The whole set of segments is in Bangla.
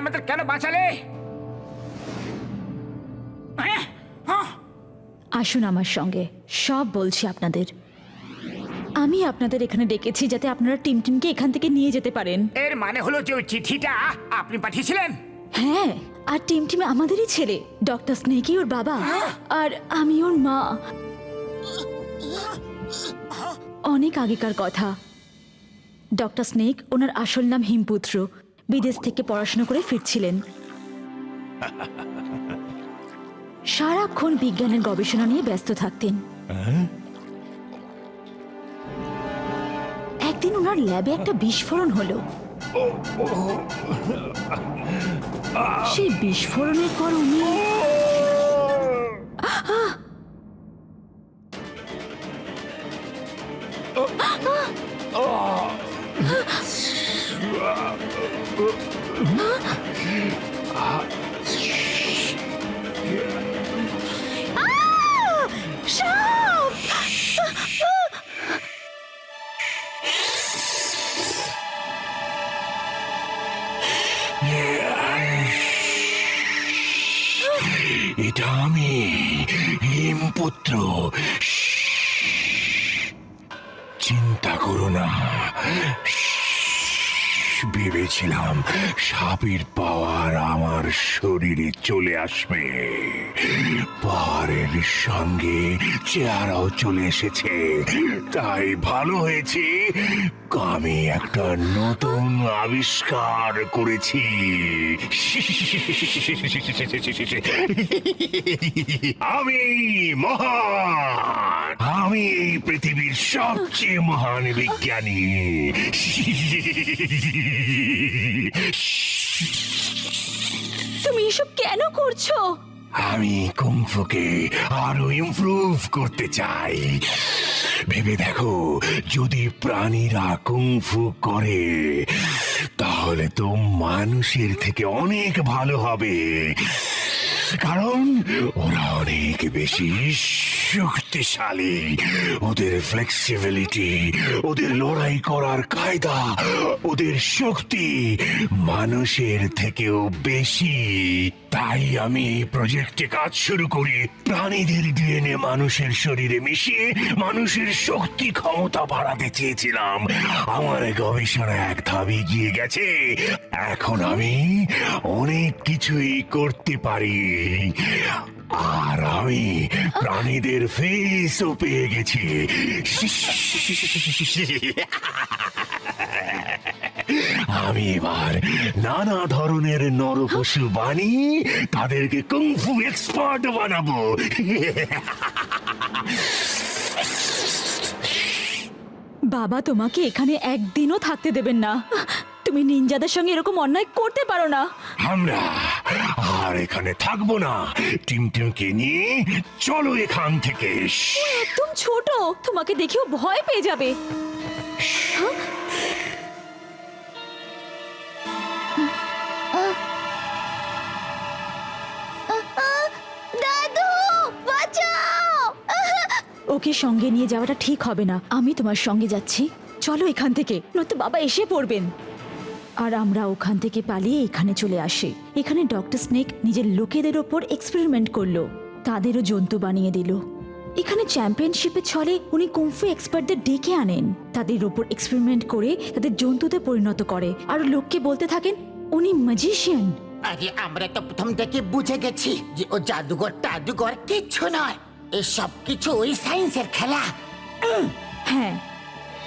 আমাদের কেন বাঁচালে? হ্যাঁ? হ্যাঁ? আসুন আমার সঙ্গে সব বলছি আপনাদের। আমি আপনাদের এখানে ডেকেছি যাতে আপনারা টিম টিমকে এখান থেকে নিয়ে যেতে পারেন। এর মানে হলো যে ওই চিঠিটা আপনি পাঠিয়েছিলেন? হ্যাঁ আর টিম টিম আমাদেরই ছেলে ডক্টর স্নেকি ওর বাবা আর আমি ওর মা। অনেক আগেকার কথা। ডক্টর স্নেক ওনার আসল নাম হিমপুত্র। বিদেশ থেকে পড়াশোনা করে ফিরছিলেন। সারাক্ষণ বিজ্ঞানের গবেষণা নিয়ে ব্যস্ত থাকতেন। একদিন ওনার ল্যাবে একটা বিস্ফোরণ হলো। সেই বিস্ফোরণের পর উনি এটা আমি হিমপুত্র চিন্তা করো না। ভেবেছিলাম সাপের পাওয়ার আমার শরীরে চলে আসবে। পাহাড়ের সঙ্গে চেহারাও চলে এসেছে। তাই ভালো হয়েছে আমি একটা নতুন আবিষ্কার করেছি। আমি মহান। আমি এই পৃথিবীর সবচেয়ে মহান বিজ্ঞানী। তুমি এসব কেন করছ? আমি কুংফুকে আরও ইমপ্রুভ করতে চাই। ভেবে দেখো যদি প্রাণীরা কুংফু করে তাহলে তো মানুষের থেকে অনেক ভালো হবে। কারণ ওরা অনেক বেশি শক্তিশালী। ওদের ফ্লেক্সিবিলিটি ওদের লড়াই করার কায়দা, ওদের শক্তি মানুষের থেকেও বেশি। তাই আমি এই প্রজেক্টে কাজ শুরু করি। প্রাণীদের ডিএনএ মানুষের শরীরে মিশিয়ে মানুষের শক্তি ক্ষমতা বাড়াতে চেয়েছিলাম। আমার গবেষণা এক ধাপ এগিয়ে গেছে। এখন আমি অনেক কিছুই করতে পারি। আর আমি প্রাণীদের ফেসও পেয়ে গেছি। আমি এবার নানা ধরনের নরপশু বানিয়ে তাদেরকে কুংফু এক্সপার্ট বানাবো। বাবা তোমাকে এখানে একদিনও থাকতে দেবেন না। তুমি নিনজাদের সঙ্গে এরকম অন্যায় করতে পারো না। আমরা আর এখানে থাকব না। টিমটিমকে নিয়ে চলো এখান থেকে। একদম ছোট। তোমাকে দেখেও ভয় পেয়ে যাবে। ওকে সঙ্গে নিয়ে যাওয়াটা ঠিক হবে না। আমি তোমার সঙ্গে যাচ্ছি। চলো এখান থেকে নয়তো বাবা এসে পড়বেন। আর আমরা ওখান থেকে পালিয়ে এখানে চলে আসি। এখানে ডক্টর স্নেক নিজের লোকেদের ওপর এক্সপেরিমেন্ট করল। তাদেরও জন্তু বানিয়ে দিল। এখানে চ্যাম্পিয়নশিপে ছলে উনি কুম্ফু এক্সপার্টদের ডেকে আনেন। তাদের ওপর এক্সপেরিমেন্ট করে তাদের জন্তুতে পরিণত করে। আর লোককে বলতে থাকেন উনি ম্যাজিশিয়ান আরে আমরা তো প্রথম থেকে বুঝে গেছি যে ও জাদুঘর টাদুঘর কিচ্ছু নয়। এসব কিছু ওই সায়েন্সের খেলা। হ্যাঁ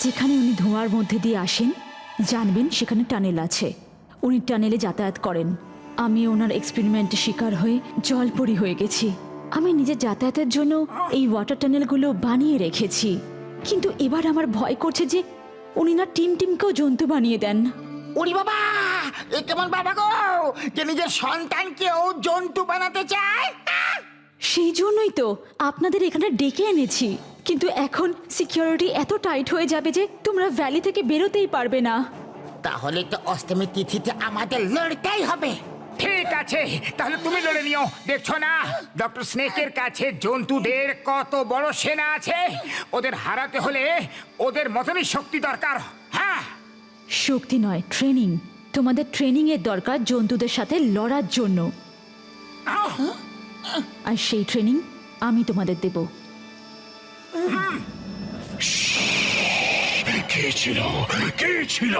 যেখানে উনি ধোঁয়ার মধ্যে দিয়ে আসেন জানবেন সেখানে টানেল আছে। উনি টানেলে যাতায়াত করেন। আমি ওনার এক্সপেরিমেন্টে শিকার হয়ে জলপরি হয়ে গেছি। আমি নিজের যাতায়াতের জন্য এই ওয়াটার টানেলগুলো বানিয়ে রেখেছি। কিন্তু এবার আমার ভয় করছে যে উনি না টিম টিমকেও জন্তু বানিয়ে দেন। উড়ি বাবা এ কেমন বাবা গো? যে নিজের সন্তানকেও জন্তু বানাতে চায়? সেই জন্যই তো আপনাদের এখানে ডেকে এনেছি। কিন্তু এখন সিকিউরিটি এত টাইট হয়ে যাবে যে তোমরা ভ্যালি থেকে বেরোতেই পারবে না। তাহলে তো অষ্টমী তিথিতে আমাদের লড়তেই হবে। ঠিক আছে তাহলে তুমি লড়ে নিও। দেখছ না ডক্টর স্নেকের কাছে জন্তুদের কত বড় সেনা আছে। ওদের হারাতে হলে ওদের মতনই শক্তি দরকার। হ্যাঁ। শক্তি নয় ট্রেনিং তোমাদের ট্রেনিং এর দরকার জন্তুদের সাথে লড়ার জন্য। আর সেই ট্রেনিং আমি তোমাদের দেব। কে ছিল? কে ছিল?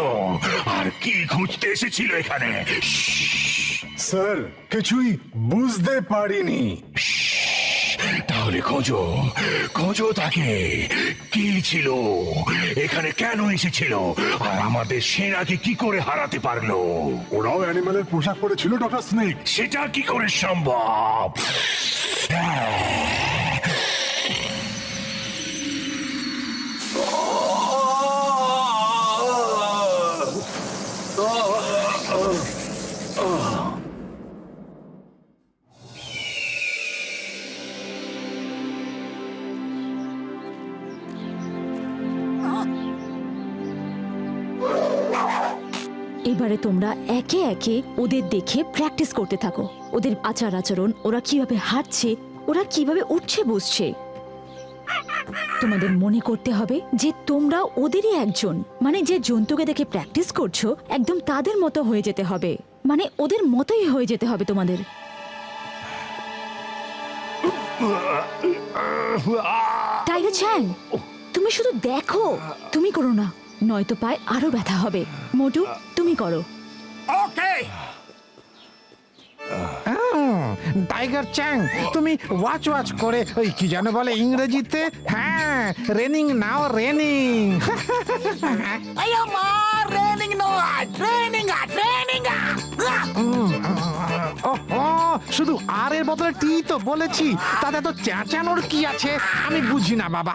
আর কি খুঁজতে এসেছিল এখানে? স্যার কিছুই বুঝতে পারিনি। তাহলে খোঁজো। খোঁজো তাকে। কি ছিল? এখানে কেন এসেছিল? আর আমাদের সেনাকে কি করে হারাতে পারল? ওরাও অ্যানিমালের পোশাক পরেছিল ডক্টর স্নেক। সেটা কি করে সম্ভব? এবারে তোমরা একে একে ওদের দেখে প্র্যাকটিস করতে থাকো। ওদের আচার আচরণ, ওরা কীভাবে হাঁটছে, ওরা কীভাবে উঠছে, বসছে। তোমাদের মনে করতে হবে যে তোমরা ওদেরই একজন। মানে যে জন্তুকে দেখে প্র্যাকটিস করছ, একদম তাদের মতো হয়ে যেতে হবে। মানে ওদের মতোই হয়ে যেতে হবে তোমাদের। চ্যাং তুমি শুধু দেখো, তুমি করো না। নয়তো পায়ে আরও ব্যথা হবে। মোটু তুমি করো। ওকে! টাইগার চ্যাং তুমি ওয়াচ ওয়াচ করে ওই কি যেন বলে ইংরেজিতে হ্যাঁ রেনিং নাও রেনিং। আমার ট্রেনিং ট্রেনিং শুধু আর এর বদলে টি তো বলেছি তাতে তো চেঁচানোর কি আছে আমি বুঝি না বাবা।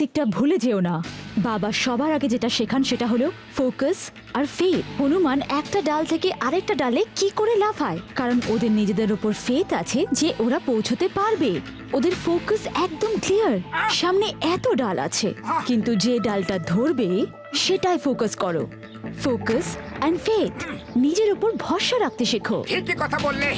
বেসিকটা ভুলে যেও না। বাবা সবার আগে যেটা শেখান সেটা হলো ফোকাস আর ফেথ। হনুমান একটা ডাল থেকে আরেকটা ডালে কি করে লাফায়? কারণ ওদের নিজেদের ওপর ফেথ আছে যে ওরা পৌঁছতে পারবে। ওদের ফোকাস একদম ক্লিয়ার। সামনে এত ডাল আছে। কিন্তু যে ডালটা ধরবে, সেটাই ফোকাস করো। Focus and faith. নিজের ওপর ভরসা রাখতে শেখো। কথা বললে।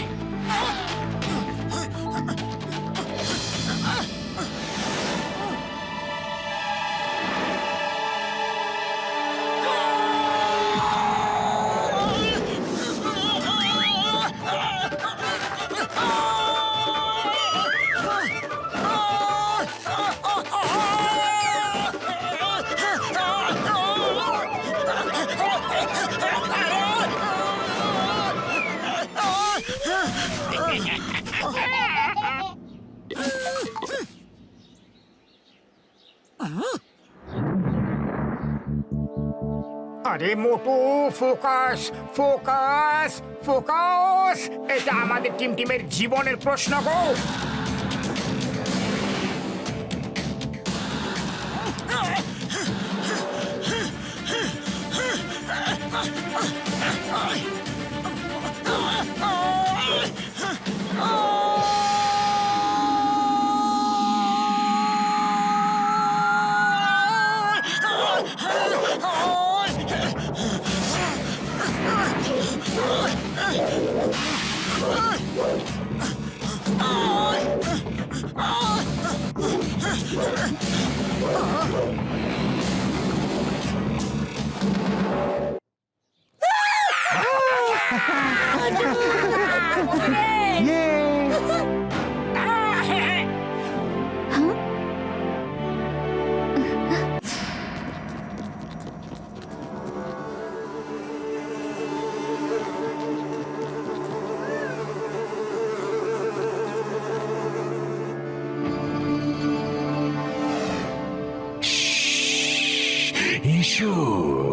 আরে মোটু ফোকাস ফোকাস ফোকাস। এটা আমাদের টিম টিমের জীবনের প্রশ্ন গো।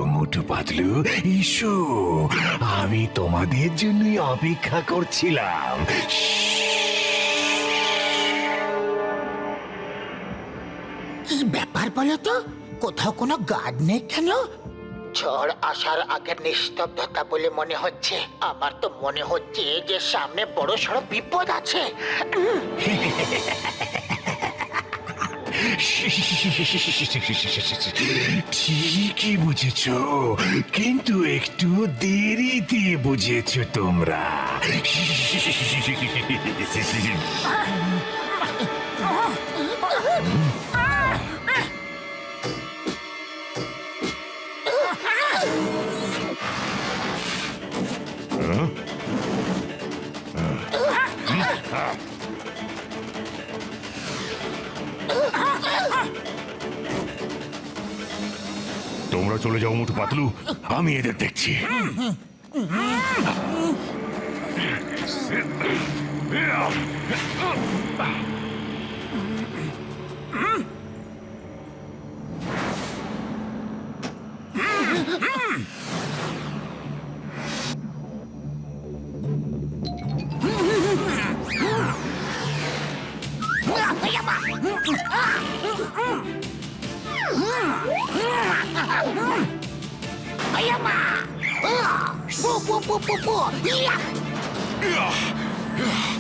মোটু পাতলু এসো আমি তোমাদের জন্যই অপেক্ষা করছিলাম। কি ব্যাপার বলো তো? কোথাও কোনো গার্ড নেই কেন? ঝড় আসার আগের নিস্তব্ধতা বলে মনে হচ্ছে। আমার তো মনে হচ্ছে যে সামনে বড় সড়ো বিপদ আছে। ঠিকই বুঝেছ কিন্তু একটু দেরিতে বুঝেছ তোমরা। তোমরা চলে যাও মোটু পাতলু। আমি এদের দেখছি। 哎呀妈啊不不不不不呀。呀呀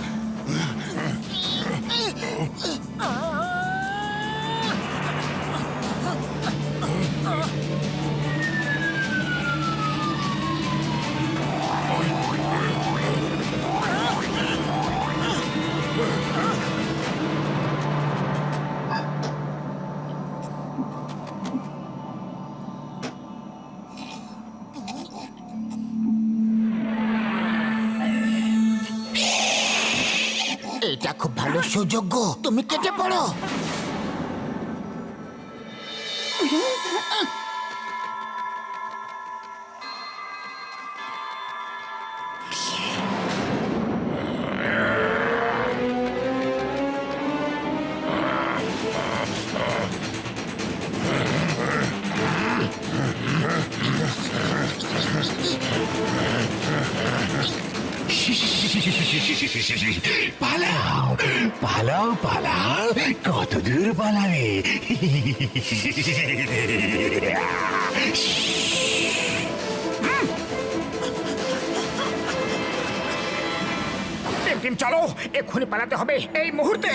এটা খুব ভালো সুযোগ্য। তুমি কেটে পড়ো। কত দূর পালাবে? টিম চলো। এক্ষুনি পালাতে হবে। এই মুহূর্তে।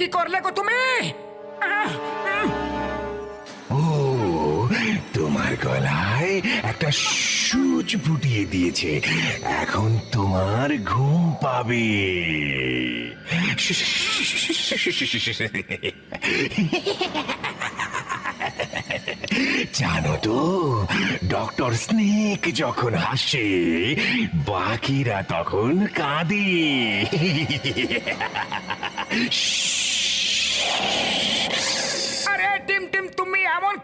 কি করলে গো তুমি? ও, তোমার গলায় একটা সুচ ফুটিয়ে দিয়েছে। এখন তোমার ঘুম পাবে। জানো তো, ডক্টর স্নেক যখন হাসে, বাকিরা তখন কাঁদে।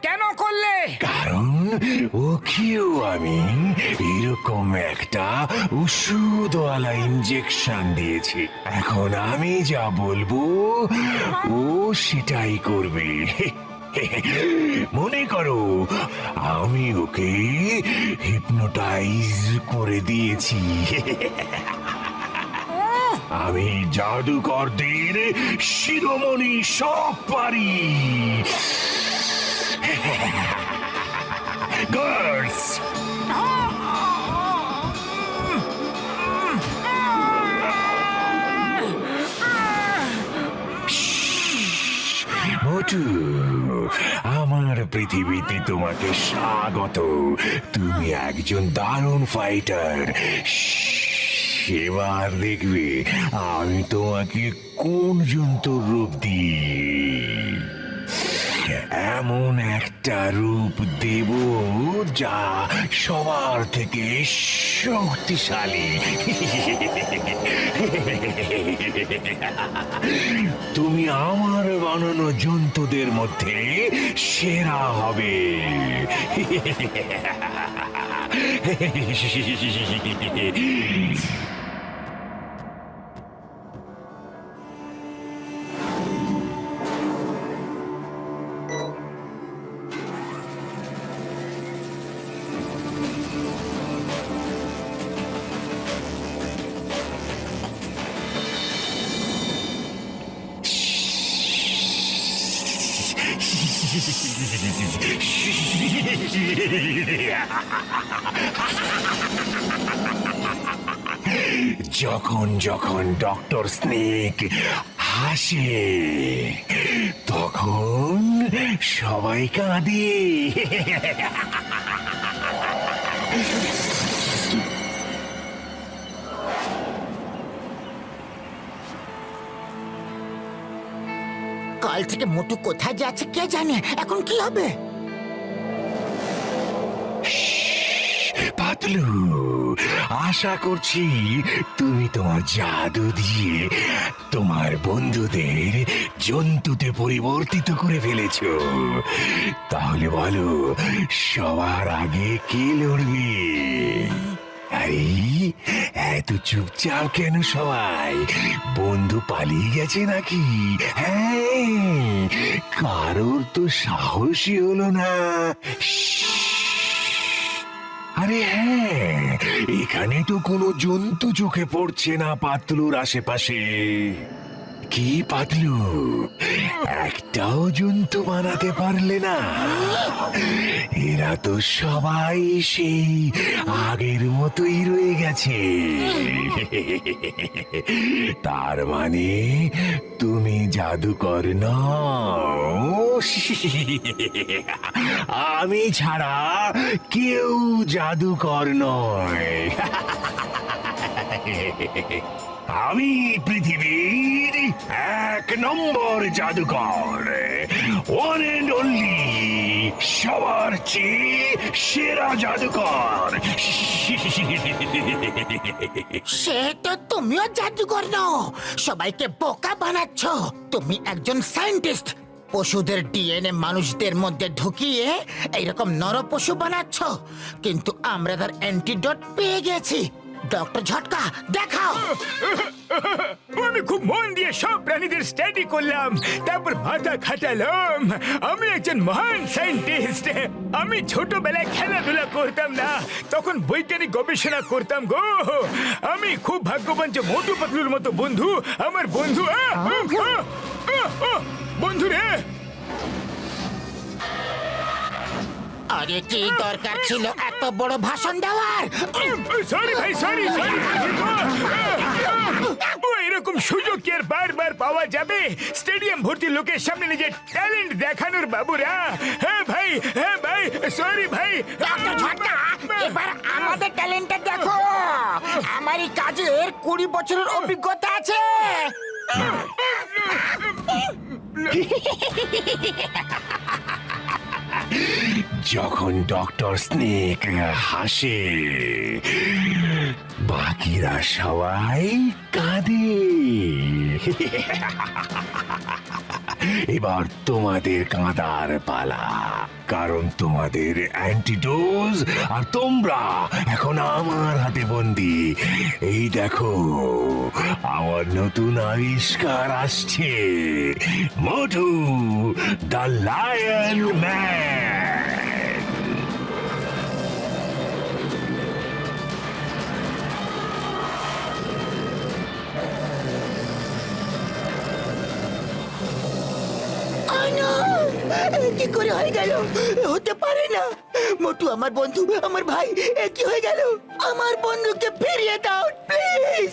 কেন করলে? কারণ ওকেও আমি এরকম একটা ওষুধওয়ালা ইঞ্জেকশন দিয়েছি। এখন আমি যা বলব, ও সেটাই করবে। মনে করো, আমি ওকে হিপনোটাইজ করে দিয়েছি। আমি জাদুকরদের শিরোমণি সব পারি। গার্ডস মোটু আমার পৃথিবীতে তোমাকে স্বাগত। তুমি একজন দারুণ ফাইটার এবার দেখবে আমি তোমাকে কোন জন্তুর রূপ দিই। এমন একটা রূপ দেব যা সবার থেকে শক্তিশালী। তুমি আমার বানানো জন্তুদের মধ্যে সেরা হবে। যখন যখন ডক্টর স্নেক হাসে তখন সবাই কাঁদে। কাল থেকে মোটু কোথায় যাচ্ছে কে জানে? এখন কি হবে? পাতলু, আশা করছি তুমি তোমার জাদু দিয়ে তোমার বন্ধুদের জন্তুতে পরিবর্তিত করে ফেলেছ। তাহলে বলো, সবার আগে কে লড়বে? এত চুপচাপ কেন সবাই? বন্ধু পালিয়ে গেছে নাকি? হ্যাঁ কারোর তো সাহসই হলো না। আরে হ্যাঁ এখানে তো কোনো জন্তু চোখে পড়ছে না পাতলুর আশেপাশে কি পাতলু? একটাও জন্তু বানাতে পারলে না। এরা তো সবাই সেই আগের মতোই রয়ে গেছে। তার মানে তুমি জাদুকর আমি ছাড়া কেউ জাদুকর নয়। আমি পৃথিবীর এক নম্বর জাদুকর ওয়ান এন্ড অনলি সবার চেয়ে সেরা জাদুকর সে তো তুমিও জাদুকর নও। সবাইকে বোকা বানাচ্ছ। তুমি একজন সায়েন্টিস্ট। পশুদের ডিএনএ মানুষদের মধ্যে ঢুকিয়ে এইরকম নর পশু বানাচ্ছ। কিন্তু আমরা তার অ্যান্টিডট পেয়ে গেছি। ডক্টর ঝটকা, দেখাও। আমি খুব মন দিয়ে সব প্রাণীদের স্টাডি করলাম, তারপর মাথা খাটালাম। আমি একজন মহান সায়েন্টিস্ট আমি ছোটবেলায় খেলাধুলা করতাম না, তখন বৈজ্ঞানিক গবেষণা করতাম গো। আমি খুব ভাগ্যবান যে মোটু পাতলুর মতো বন্ধু, আমার বন্ধু বন্ধু রে। আরে কি দরকার ছিল? এত বড় ভাষণ দেওয়ার। সরি ভাই সরি সরি এরকম সুযোগ কি আর বারবার পাওয়া যাবে? স্টেডিয়াম ভর্তি লোকের সামনে নিজের ট্যালেন্ট দেখানোর বাবুরা। হ্যাঁ ভাই হ্যাঁ ভাই সরি ভাই। এবার আমাদের ট্যালেন্টটা দেখো। আমারই কাজের কুড়ি বছরের অভিজ্ঞতা আছে। যখন ডক্টর স্নেক হাসে, বাকিরা সবাই কাঁদে। এবার তোমাদের কাঁদার পালা, কারণ তোমাদের অ্যান্টিডোজ, আর তোমরা এখন আমার হাতে বন্দি। এই দেখো আমার নতুন আবিষ্কার আসছে। Motu the lion man. কি করে হয়ে গেল? হতে পারে না। মোটু, আমার বন্ধু, আমার ভাই এ কি হয়ে গেল। আমার বন্ধুকে ফিরিয়ে দাও, প্লিজ।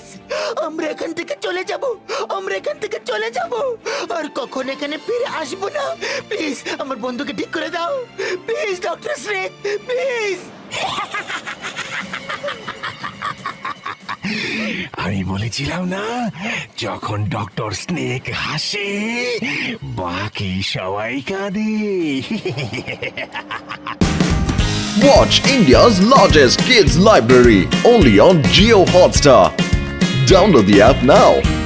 আমরা এখান থেকে চলে যাব, আমরা এখান থেকে চলে যাব। আর কখন এখানে ফিরে আসব না? প্লিজ, আমার বন্ধুকে ঠিক করে দাও। Please, doctor snake please. আমি বলেছিলাম না যখন ডক্টর স্নেক হাসে বাকি সবাই কাঁদে Watch India's largest kids library only on Geo Hotstar. Download the app now.